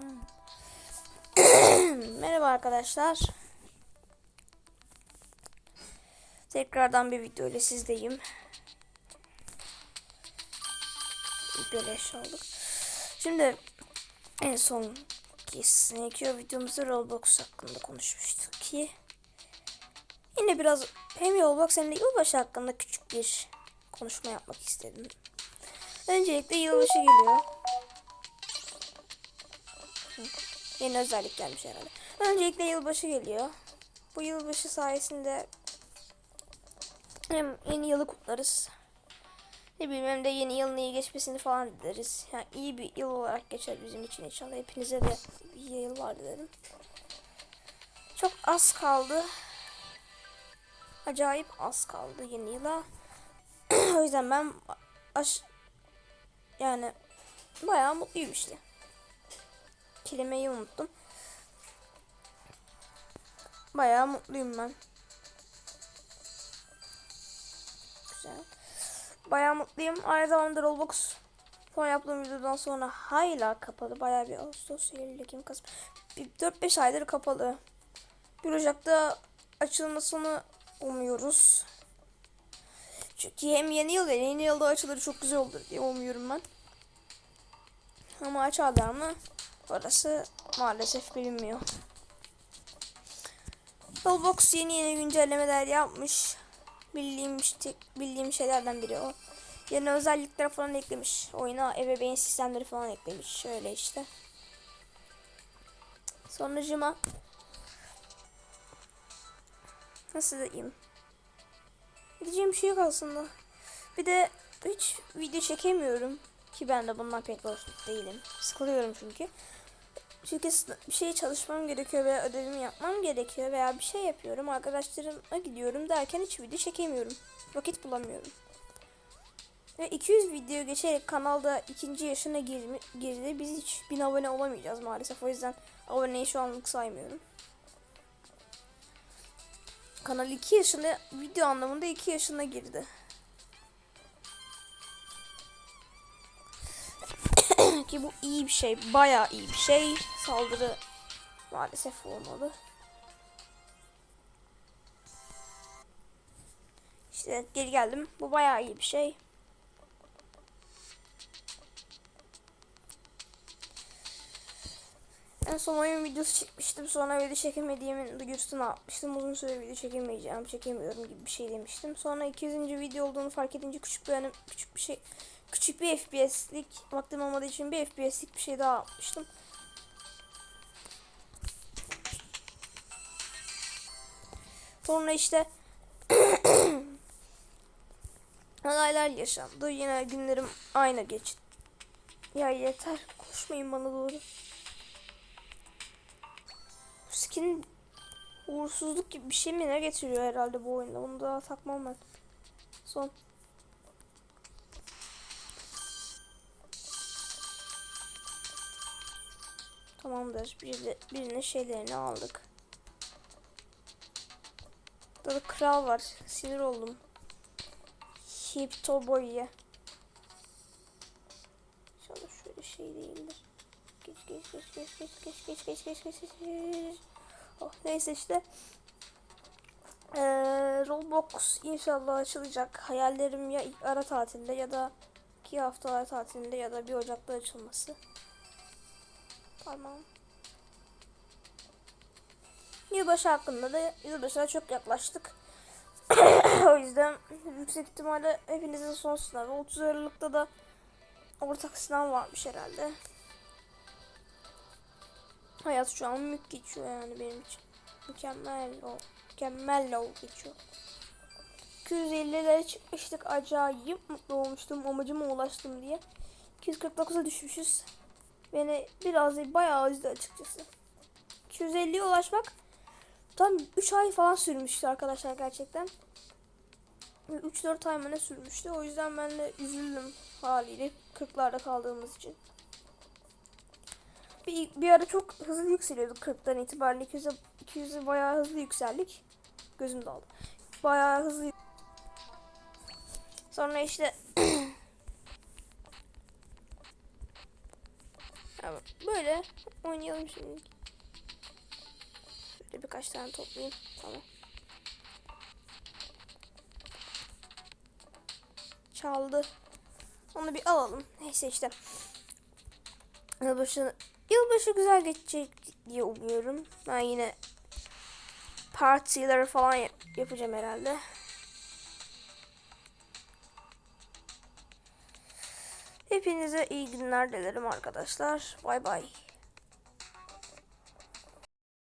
Merhaba arkadaşlar. Tekrardan bir video ile sizdeyim. Beleş aldık. Şimdi en son Snake videomuzda Roblox hakkında konuşmuştuk ki yine biraz hem Roblox hem de yılbaşı hakkında küçük bir konuşma yapmak istedim. Öncelikle yılbaşı geliyor. Yeni özellik gelmiş herhalde. Öncelikle yılbaşı geliyor. Bu yılbaşı sayesinde hem yeni yılı kutlarız. Ne bileyim hem de yeni yılın iyi geçmesini falan dileriz. Yani iyi bir yıl olarak geçer bizim için inşallah. Hepinize de iyi yıllar dilerim. Çok az kaldı. Acayip az kaldı yeni yıla. o yüzden ben aş yani bayağı mutluyum işte. Kelimeyi unuttum. Bayağı mutluyum ben. Güzel. Bayağı mutluyum. Aynı zamanda Roblox son yaptığım videodan sonra hala kapalı. Bayağı bir Ağustos, Eylül, Ekim, Kasım. Bir 4-5 aydır kapalı. 1 Ocak'ta açılmasını umuyoruz. Çünkü hem yeni yıl yeni yılda açılır çok güzel olur diye umuyorum ben. Ama açarlar mı? Orası maalesef bilinmiyor. Roblox yeni yeni güncellemeler yapmış. Bildiğim bildiğim şeylerden biri o. Yeni özellikler falan eklemiş. Oyuna ebeveyn sistemleri falan eklemiş. Şöyle işte. Sonucuma nasıl diyeyim? Diyeceğim bir şey yok aslında. Bir de hiç video çekemiyorum. Ki ben de bundan pek hoşnut değilim. Sıkılıyorum çünkü. Çünkü bir şeye çalışmam gerekiyor veya ödevimi yapmam gerekiyor veya bir şey yapıyorum. Arkadaşlarıma gidiyorum derken hiç video çekemiyorum. Vakit bulamıyorum. Ve 200 video geçerek kanalda ikinci yaşına girmi, girdi. Biz hiç 1000 abone olamayacağız maalesef. O yüzden aboneyi şu anlık saymıyorum. Kanal 2 yaşında video anlamında 2 yaşına girdi. Ki bu iyi bir şey. Bayağı iyi bir şey. Saldırı maalesef olmadı. İşte geri geldim. Bu bayağı iyi bir şey. En son oyun videosu çekmiştim. Sonra video çekemediğimin duyurusunu atmıştım. Uzun süre video çekemeyeceğim, çekemiyorum gibi bir şey demiştim. Sonra 200. video olduğunu fark edince küçük bir hani küçük bir şey küçük bir FPS'lik vaktim olmadığı için bir FPS'lik bir şey daha atmıştım. Sonra işte olaylar yaşandı. Yine günlerim aynı geçti. Ya yeter. Koşmayın bana doğru. Skin uğursuzluk gibi bir şey mi ne getiriyor herhalde bu oyunda. Bunu daha takmam ben. Son. Tamamdır. Bir de, birinin şeylerini aldık. Burada kral var. Sinir oldum. Hipto boyuya. İnşallah şöyle şey değildir. Geç geç geç geç geç geç geç geç geç geç geç geç. Oh, neyse işte. Ee, Roblox inşallah açılacak. Hayallerim ya ara tatilde ya da iki hafta ara tatilinde ya da bir Ocak'ta açılması. Tamam. Yılbaşı hakkında da yılbaşına çok yaklaştık. o yüzden yüksek ihtimalle hepinizin son sınavı. 30 Aralık'ta da ortak sınav varmış herhalde. Hayat şu an mük geçiyor yani benim için. Mükemmel o. Mükemmel o geçiyor. 250'lere çıkmıştık. Acayip mutlu olmuştum. Amacıma ulaştım diye. 249'a düşmüşüz. Beni biraz değil bayağı üzdü açıkçası. 250'ye ulaşmak tam 3 ay falan sürmüştü arkadaşlar gerçekten. 3-4 ay mı ne sürmüştü. O yüzden ben de üzüldüm haliyle 40'larda kaldığımız için. Bir, bir ara çok hızlı yükseliyorduk 40'tan itibaren 200'e 200'e bayağı hızlı yükseldik. Gözüm daldı. Bayağı hızlı Sonra işte Tamam. Böyle oynayalım şimdi. Şöyle birkaç tane toplayayım. Tamam. Çaldı. Onu bir alalım. Neyse işte. Yılbaşı, yılbaşı güzel geçecek diye umuyorum. Ben yine partileri falan yap- yapacağım herhalde. Hepinize iyi günler dilerim arkadaşlar. Bay bay.